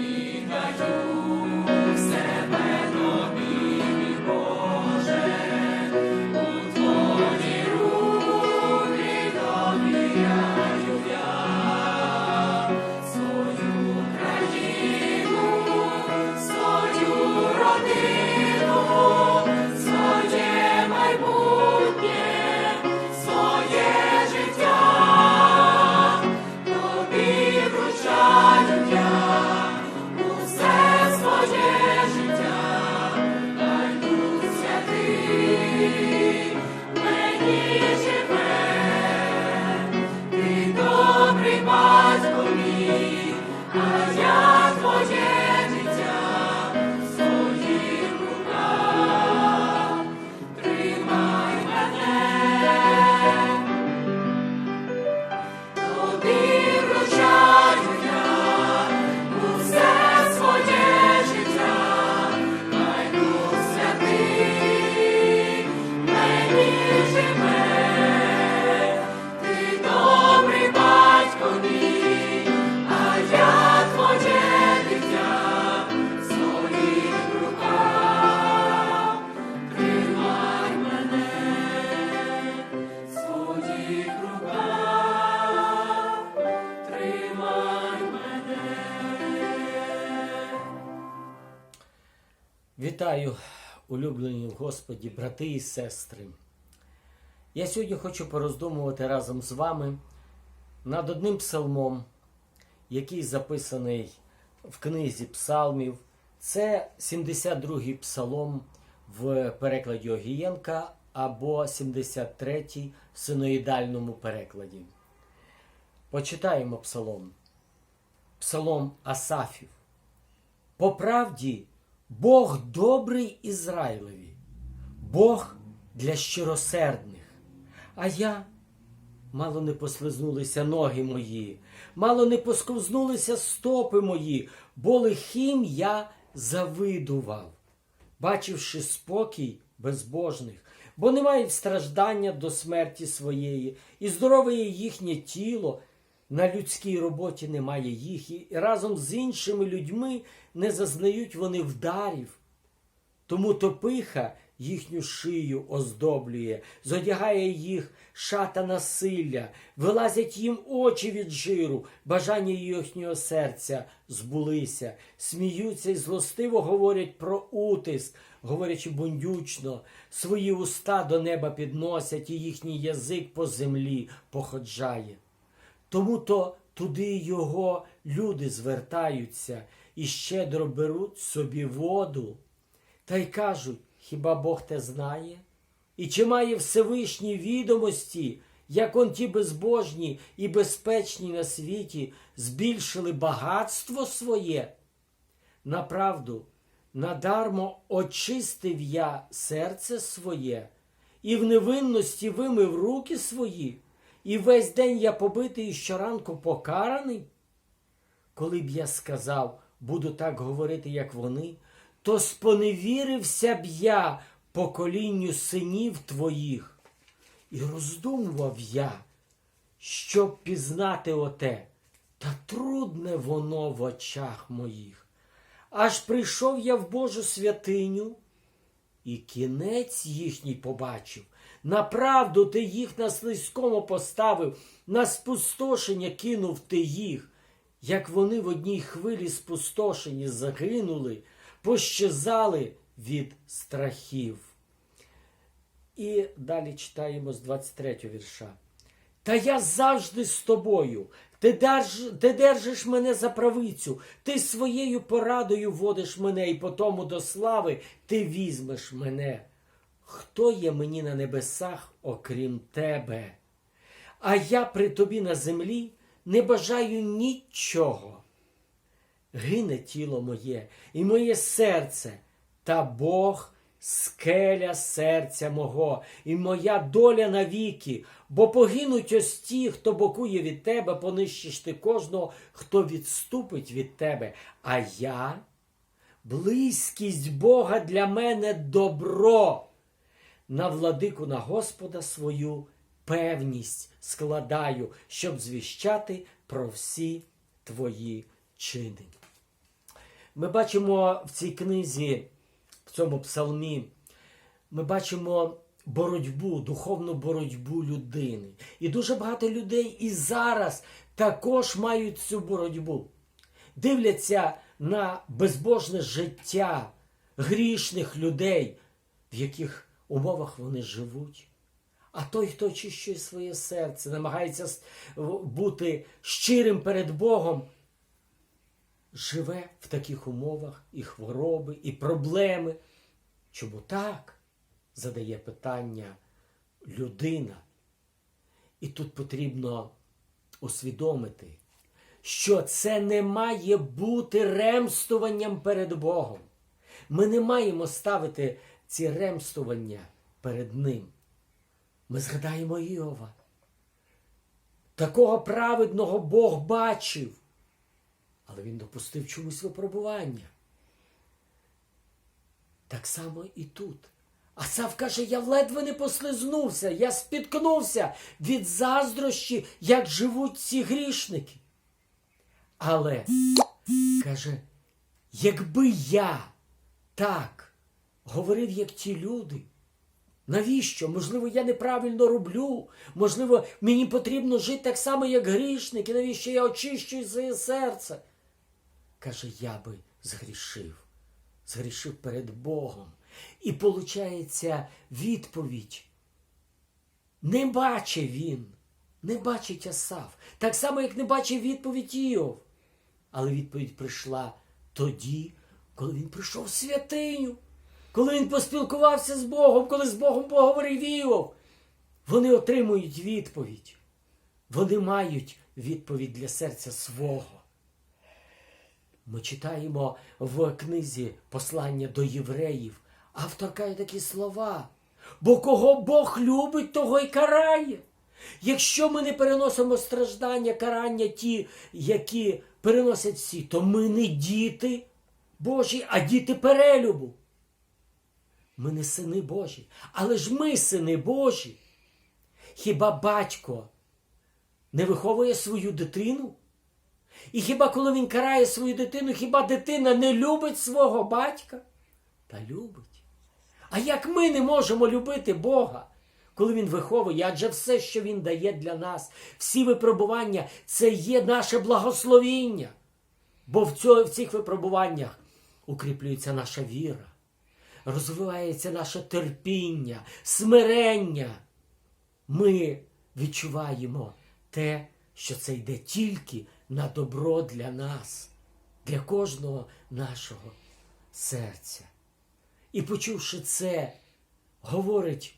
Thank you. Вітаю, улюблені Господі, брати і сестри. Я сьогодні хочу пороздумувати разом з вами над одним псалмом, який записаний в книзі псалмів. Це 72-й псалом в перекладі Огієнка або 73-й в синоїдальному перекладі. Почитаємо псалом. Псалом Асафів. По правді, Бог добрий Ізраїлеві, Бог для щиросердних. А я мало не послизнулися ноги мої, мало не посковзнулися стопи мої, бо лихим я завидував, бачивши спокій безбожних, бо не мають страждання до смерті своєї, і здорове їхнє тіло. На людській роботі немає їх, і разом з іншими людьми не зазнають вони вдарів. Тому топиха їхню шию оздоблює, зодягає їх шата насилля, вилазять їм очі від жиру, бажання їхнього серця збулися, сміються і злостиво говорять про утиск, говорячи бундючно, свої уста до неба підносять, і їхній язик по землі походжає. Тому то туди його люди звертаються і щедро беруть собі воду. Та й кажуть, хіба Бог те знає? І чи має Всевишні відомості, як он ті безбожні і безпечні на світі збільшили багатство своє? Направду, надармо очистив я серце своє, і в невинності вимив руки свої, і весь день я побитий і щоранку покараний? Коли б я сказав, буду так говорити, як вони, то споневірився б я поколінню синів твоїх. І роздумував я, щоб пізнати оте, та трудне воно в очах моїх. Аж прийшов я в Божу святиню, і кінець їхній побачив. Направду ти їх на слизькому поставив, на спустошення кинув ти їх, як вони в одній хвилі спустошені загинули, пощезали від страхів. І далі читаємо з 23 вірша. Та я завжди з тобою. Ти, держ, ти держиш мене за правицю, ти своєю порадою водиш мене, і потому до слави ти візьмеш мене. Хто є мені на небесах, окрім тебе? А я при тобі на землі не бажаю нічого. Гине тіло моє і моє серце, та Бог скеля серця мого, і моя доля навіки, бо погинуть ось ті, хто бокує від тебе, понищиш ти кожного, хто відступить від тебе. А я, близькість Бога для мене добро. На владику на Господа свою певність складаю, щоб звіщати про всі твої чини. Ми бачимо в цій книзі, в цьому псалмі, ми бачимо боротьбу, духовну боротьбу людини. І дуже багато людей і зараз також мають цю боротьбу. Дивляться на безбожне життя грішних людей, в яких умовах вони живуть. А той, хто очищує своє серце, намагається бути щирим перед Богом, живе в таких умовах і хвороби, і проблеми. Чому так? задає питання людина. І тут потрібно усвідомити, що це не має бути ремствуванням перед Богом. Ми не маємо ставити ці ремствування перед Ним. Ми згадаємо Іова. Такого праведного Бог бачив, але він допустив чомусь випробування. Так само і тут. Асав каже, я ледве не послизнувся, я спіткнувся від заздрощі, як живуть ці грішники. Але, каже, якби я так говорив, як ті люди, навіщо? Можливо, я неправильно роблю, можливо, мені потрібно жити так само, як грішники, навіщо я очищую своє серце? Каже, я би згрішив згрішив перед Богом. І получається відповідь. Не бачив він, не бачить Асав. Так само, як не бачив відповідь Іов. Але відповідь прийшла тоді, коли він прийшов в святиню, коли він поспілкувався з Богом, коли з Богом поговорив Іов. Вони отримують відповідь. Вони мають відповідь для серця свого. Ми читаємо в книзі послання до євреїв. Автор каже такі слова. Бо кого Бог любить, того й карає. Якщо ми не переносимо страждання, карання ті, які переносять всі, то ми не діти Божі, а діти перелюбу. Ми не сини Божі, але ж ми сини Божі. Хіба батько не виховує свою дитину? І хіба коли він карає свою дитину, хіба дитина не любить свого батька? Та любить. А як ми не можемо любити Бога, коли Він виховує, адже все, що Він дає для нас, всі випробування, це є наше благословіння. Бо в, цих випробуваннях укріплюється наша віра, розвивається наше терпіння, смирення. Ми відчуваємо те, що це йде тільки на добро для нас, для кожного нашого серця. І почувши це, говорить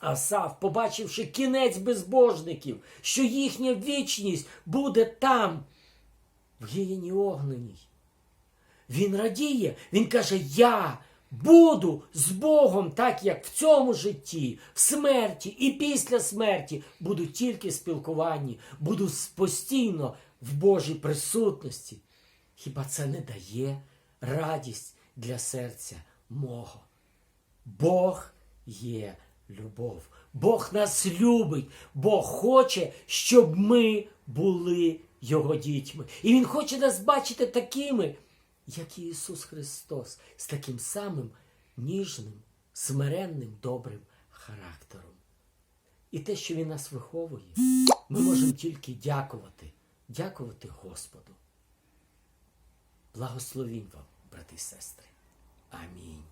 Асав, побачивши кінець безбожників, що їхня вічність буде там, в гієні огненій. Він радіє, він каже: Я буду з Богом, так як в цьому житті, в смерті і після смерті буду тільки в спілкуванні, буду постійно в Божій присутності. Хіба це не дає радість для серця мого? Бог є любов. Бог нас любить, Бог хоче, щоб ми були Його дітьми. І Він хоче нас бачити такими, як і Ісус Христос, з таким самим ніжним, смиренним, добрим характером. І те, що Він нас виховує, ми можемо тільки дякувати, дякувати Господу. Благословінь вам, брати і сестри. Амінь.